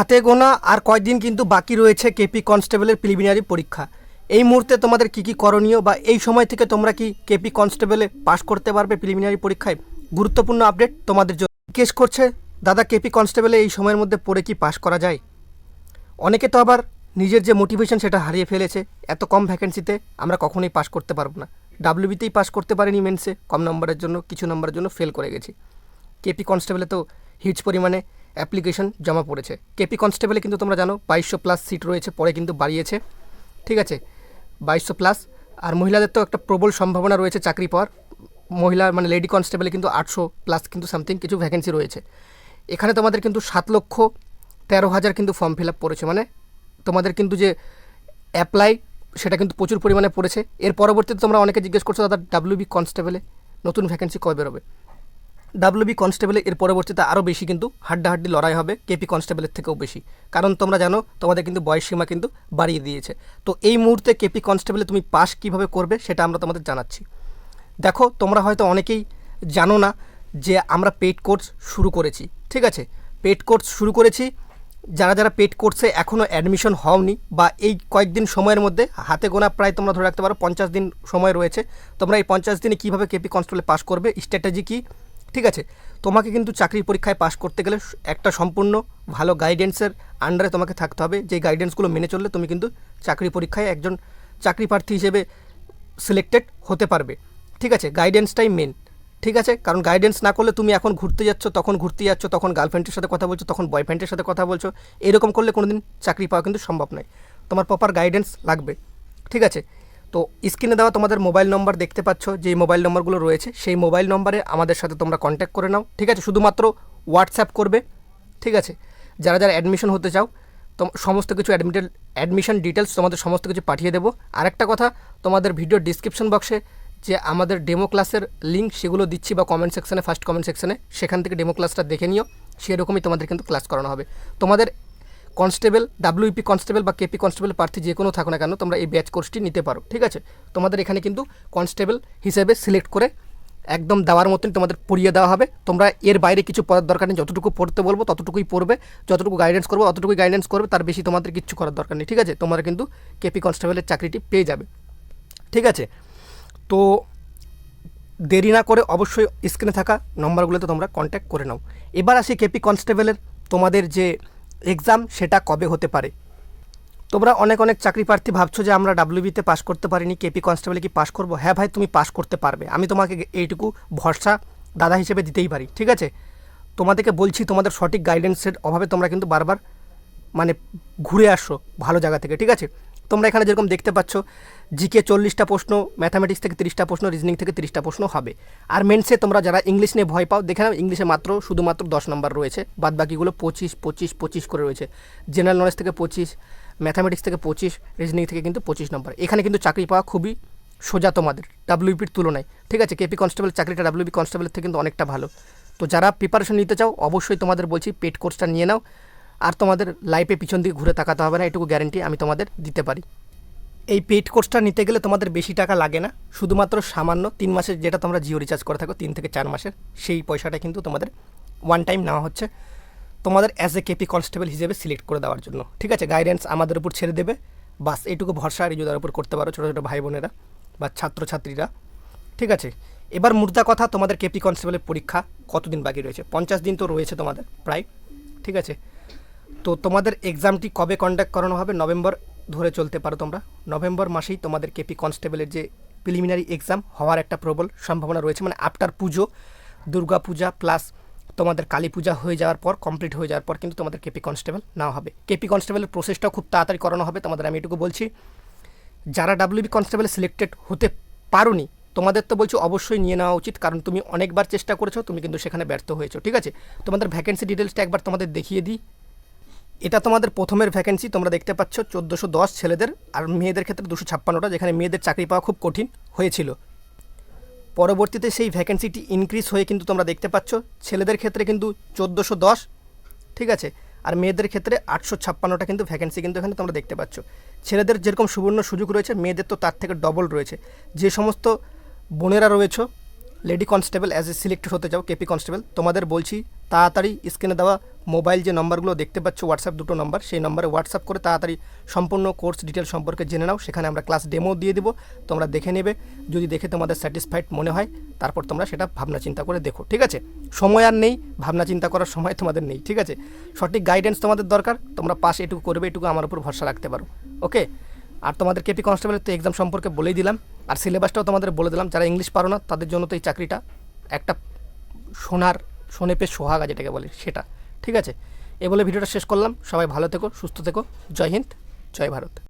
হাতে গোনা আর কয়দিন কিন্তু বাকি রয়েছে কেপি কনস্টেবলের প্রিলিমিনারি পরীক্ষা। এই মুহূর্তে তোমাদের কি কি করণীয় বা এই সময় থেকে তোমরা কি কেপি কনস্টেবলে পাশ করতে পারবে প্রিলিমিনারি পরীক্ষায়? গুরুত্বপূর্ণ আপডেট তোমাদের জন্য জিজ্ঞেস করছে, দাদা কেপি কনস্টেবলে এই সময়ের মধ্যে পড়ে কি পাশ করা যায়? অনেকে তো আবার নিজের যে মোটিভেশন সেটা হারিয়ে ফেলেছে, এত কম ভ্যাকেন্সিতে আমরা কখনোই পাশ করতে পারব না। ডাব্লিউবিতেই পাশ করতে পারিনি মেন্সে কম নম্বরের জন্য, কিছু নম্বরের জন্য ফেল করে গেছি। কেপি কনস্টেবলে তো হিউজ পরিমাণে অ্যাপ্লিকেশন জমা পড়েছে। কেপি কনস্টেবলে কিন্তু তোমরা জানো বাইশশো প্লাস সিট রয়েছে, পরে কিন্তু বাড়িয়েছে। ঠিক আছে? বাইশশো প্লাস। আর মহিলাদের তো একটা প্রবল সম্ভাবনা রয়েছে চাকরি পাওয়ার। মহিলা মানে লেডি কনস্টেবলে কিন্তু আটশো প্লাস কিন্তু সামথিং কিছু ভ্যাকেন্সি রয়েছে। এখানে তোমাদের কিন্তু সাত লক্ষ তেরো হাজার কিন্তু ফর্ম ফিল আপ পড়েছে। মানে তোমাদের কিন্তু যে অ্যাপ্লাই, সেটা কিন্তু প্রচুর পরিমাণে পড়েছে। এর পরবর্তীতে তোমরা অনেকে জিজ্ঞেস করছ, দাদা ডাব্লিউবি কনস্টেবলে নতুন ভ্যাকেন্সি কবে বেরোবে? ডাব্লিউবি কনস্টেবলে এর পরবর্তীতে আরও বেশি কিন্তু হাড্ডাহাড্ডি লড়াই হবে কেপি কনস্টেবলের থেকেও বেশি। কারণ তোমরা জানো, তোমাদের কিন্তু বয়স সীমা কিন্তু বাড়িয়ে দিয়েছে। তো এই মুহূর্তে কেপি কনস্টেবলে তুমি পাস কীভাবে করবে সেটা আমরা তোমাদের জানাচ্ছি। দেখো, তোমরা হয়তো অনেকেই জানো না যে আমরা পেড কোর্স শুরু করেছি, ঠিক আছে? পেড কোর্স শুরু করেছি, যারা যারা পেড কোর্সে এখনও অ্যাডমিশন হওনি বা এই কয়েকদিন সময়ের মধ্যে হাতে গোনা প্রায় তোমরা ধরে রাখতে পারো, পঞ্চাশ দিন সময় রয়েছে, তোমরা এই পঞ্চাশ দিনে কীভাবে কেপি কনস্টেবলে পাস করবে স্ট্র্যাটেজি কী? ঠিক আছে? তোমাকে কিন্তু চাকরির পরীক্ষায় পাশ করতে গেলে একটা সম্পূর্ণ ভালো গাইডেন্সের আন্ডারে তোমাকে থাকতে হবে। যে গাইডেন্সগুলো মেনে চললে তুমি কিন্তু চাকরি পরীক্ষায় একজন চাকরি প্রার্থী হিসেবে সিলেক্টেড হতে পারবে। ঠিক আছে? গাইডেন্সটাই মেন ঠিক আছে? কারণ গাইডেন্স না করলে তুমি এখন ঘুরতে যাচ্ছ, তখন ঘুরতে যাচ্ছ, তখন গার্লফ্রেন্ডের সাথে কথা বলছো, তখন বয়ফ্রেন্ডের সাথে কথা বলছো, এরকম করলে কোনো দিন চাকরি পাওয়া কিন্তু সম্ভব নয়। তোমার প্রপার গাইডেন্স লাগবে। ঠিক আছে? তো স্ক্রিনে দেওয়া তোমাদের মোবাইল নম্বর দেখতে পাচ্ছ যে মোবাইল নম্বরগুলো রয়েছে, সেই মোবাইল নম্বরে আমাদের সাথে তোমরা কন্ট্যাক্ট করে নাও, ঠিক আছে? শুধুমাত্র হোয়াটসঅ্যাপ করবে, ঠিক আছে? যারা যারা অ্যাডমিশন হতে চাও তো সমস্ত কিছু অ্যাডমিটেল অ্যাডমিশন ডিটেলস তোমাদের সমস্ত কিছু পাঠিয়ে দেবো। আরেকটা কথা, তোমাদের ভিডিও ডিসক্রিপশন বক্সে যে আমাদের ডেমো ক্লাসের লিঙ্ক সেগুলো দিচ্ছি বা কমেন্ট সেকশনে ফার্স্ট কমেন্ট সেকশনে সেখান থেকে ডেমো ক্লাসটা দেখে নিও, সেরকমই তোমাদের কিন্তু ক্লাস করানো হবে। তোমাদের কনস্টেবল ডাব্লিউপি কনস্টেবল বা কেপি কনস্টেবল প্রার্থী যে কোনো থাকো না কেন, তোমরা এই ব্যাচ কোর্সটি নিতে পারো, ঠিক আছে? তোমাদের এখানে কিন্তু কনস্টেবল হিসেবে সিলেক্ট করে একদম দেওয়ার মতন তোমাদের পড়িয়ে দেওয়া হবে। তোমরা এর বাইরে কিছু পড়ার দরকার নেই, যতটুকু পড়তে বলব ততটুকুই পড়বে, যতটুকু গাইডেন্স করব ততটুকুই গাইডেন্স করবে, তার বেশি তোমাদের কিচ্ছু করার দরকার নেই, ঠিক আছে? তোমরা কিন্তু কেপি কনস্টেবলের চাকরিটি পেয়ে যাবে, ঠিক আছে? তো দেরি না করে অবশ্যই স্ক্রিনে থাকা নম্বরগুলোতে তোমরা কন্ট্যাক্ট করে নাও। এবার আসি কেপি কনস্টেবলের, তোমাদের যে এক্সাম সেটা কবে হতে পারে? তোমরা অনেক অনেক চাকরি প্রার্থী ভাবছ যে আমরা ডাব্লিউবিতে পাশ করতে পারিনি কেপি কনস্টেবলে কি পাশ করব? হ্যাঁ ভাই, তুমি পাশ করতে পারবে। আমি তোমাকে এইটুকু ভরসা দাদা হিসেবে দিতেই পারি, ঠিক আছে? তোমাদেরকে বলছি, তোমাদের সঠিক গাইডেন্সের অভাবে তোমরা কিন্তু বারবার মানে ঘুরে আসো ভালো জায়গা থেকে, ঠিক আছে? তোমরা এখানে যেরকম দেখতে পাচ্ছ, জিকে চল্লিশটা প্রশ্ন, ম্যাথামেটিক্স থেকে তিরিশটা প্রশ্ন, রিজনিং থেকে তিরিশটা প্রশ্ন হবে। আর মেন্সে তোমরা যারা ইংলিশ নিয়ে ভয় পাও, দেখে নাও, ইংলিশে মাত্র, শুধুমাত্র দশ নম্বর রয়েছে। বাদ বাকিগুলো পঁচিশ পঁচিশ পঁচিশ করে রয়েছে। জেনারেল নলেজ থেকে পঁচিশ, ম্যাথামেটিক্স থেকে পঁচিশ, রিজনিং থেকে কিন্তু পঁচিশ নম্বর। এখানে কিন্তু চাকরি পাওয়া খুবই সোজা তোমাদের, ডাব্লিউপির তুলনায়। ঠিক আছে, কেপি কনস্টেবল, চাকরিটা ডাব্লিউপি কনস্টেবলের থেকে কিন্তু অনেকটা ভালো। তো যারা প্রিপারেশন নিতে চাও, অবশ্যই তোমাদের বলছি, পেড কোর্সটা নিয়ে নাও। আর তোমাদের লাইফে পিছন দিকে ঘুরে তাকাতে হবে না, এটুকু গ্যারেন্টি আমি তোমাদের দিতে পারি। এই পেইড কোর্সটা নিতে গেলে তোমাদের বেশি টাকা লাগে না, শুধুমাত্র সামান্য তিন মাসের যেটা তোমরা জিও রিচার্জ করে থাকো, তিন থেকে চার মাসের, সেই পয়সাটা কিন্তু তোমাদের ওয়ান টাইম নেওয়া হচ্ছে তোমাদের অ্যাজ এ কেপি কনস্টেবল হিসেবে সিলেক্ট করে দেওয়ার জন্য। ঠিক আছে? গাইডেন্স আমাদের উপর ছেড়ে দেবে। বাস এইটুকু ভরসা রিজুদার উপর করতে পারো ছোটো ছোটো ভাই বোনেরা বা ছাত্রছাত্রীরা। ঠিক আছে? এবার মুদ্রা কথা তোমাদের কেপি কনস্টেবলের পরীক্ষা কতদিন বাকি রয়েছে? পঞ্চাশ দিন তো রয়েছে তোমাদের, প্রায়। ঠিক আছে? তো তোমাদের এক্সামটি কবে কন্ডাক্ট করানো হবে? নভেম্বর ধরে চলতে পারো তোমরা। নভেম্বর মাসেই তোমাদের কেপি কনস্টেবলের যে প্রিলিমিনারি এক্সাম হওয়ার একটা প্রবল সম্ভাবনা রয়েছে। মানে আফটার পুজো, দুর্গা পূজা প্লাস তোমাদের কালী পূজা হয়ে যাওয়ার পর কমপ্লিট হয়ে যাওয়ার পর কিন্তু তোমাদের কেপি কনস্টেবল নেওয়া হবে। কেপি কনস্টেবলের প্রসেসটাও খুব তাড়াতাড়ি করানো হবে। তোমাদের আমি এটুকু বলছি, যারা ডাব্লিউবি কনস্টেবল সিলেক্টেড হতে পারোনি, তোমাদের তো বলছো অবশ্যই নিয়ে নেওয়া উচিত। কারণ তুমি অনেকবার চেষ্টা করেছ, তুমি কিন্তু সেখানে ব্যর্থ হয়েছো। ঠিক আছে? তোমাদের ভ্যাকেন্সি ডিটেলসটা একবার তোমাদের দেখিয়ে দিই। এটা তোমাদের প্রথমের ভ্যাকেন্সি তোমরা দেখতে পাচ্ছ চোদ্দোশো দশ ছেলেদের, আর মেয়েদের ক্ষেত্রে দুশো ছাপ্পান্নটা, যেখানে মেয়েদের চাকরি পাওয়া খুব কঠিন হয়েছিল। পরবর্তীতে সেই ভ্যাকেন্সিটি ইনক্রিজ হয়ে কিন্তু তোমরা দেখতে পাচ্ছ ছেলেদের ক্ষেত্রে কিন্তু চোদ্দোশো দশ, ঠিক আছে? আর মেয়েদের ক্ষেত্রে আটশো ছাপ্পান্নটা কিন্তু ভ্যাকেন্সি কিন্তু এখানে তোমরা দেখতে পাচ্ছ। ছেলেদের যেরকম সুবর্ণ সুযোগ রয়েছে, মেয়েদের তো তার থেকে ডবল রয়েছে। যে সমস্ত বোনেরা রয়েছে lady constable as a selected হতে চাও কেপি কনস্টেবল তোমাদের বলছি, তাড়াতাড়ি স্ক্রিনে দেওয়া মোবাইল যে নম্বরগুলো দেখতে পাচ্ছ হোয়াটসঅ্যাপ দুটো নম্বর, সেই নম্বরে হোয়াটসঅ্যাপ করে তাড়াতাড়ি সম্পূর্ণ কোর্স ডিটেল সম্পর্কে জেনে নাও। সেখানে আমরা ক্লাস ডেমো দিয়ে দেবো, তোমরা দেখে নেবে। যদি দেখে তোমাদের স্যাটিসফাইড মনে হয়, তারপর তোমরা সেটা ভাবনা চিন্তা করে দেখো, ঠিক আছে? সময় আর নেই, ভাবনা চিন্তা করার সময় তোমাদের নেই, ঠিক আছে? সঠিক গাইডেন্স তোমাদের দরকার, তোমরা পাস এটুকু করবে, এটুকু আমার উপর ভরসা রাখতে পারো ওকে আর তোমাদের কেপি কনস্টেবলের তো এক্সাম সম্পর্কে বলেই দিলাম, আর সিলেবাসটাও তোমাদের বলে দিলাম, যারা ইংলিশ পারো না, তাদের জন্য তো এই চাকরিটা একটা সোনার, সোনেপে সোহাগা যেটাকে বলে, সেটা। ঠিক আছে? এ বলে ভিডিওটা শেষ করলাম। সবাই ভালো থেকো, সুস্থ থেকো। জয় হিন্দ, জয় ভারত।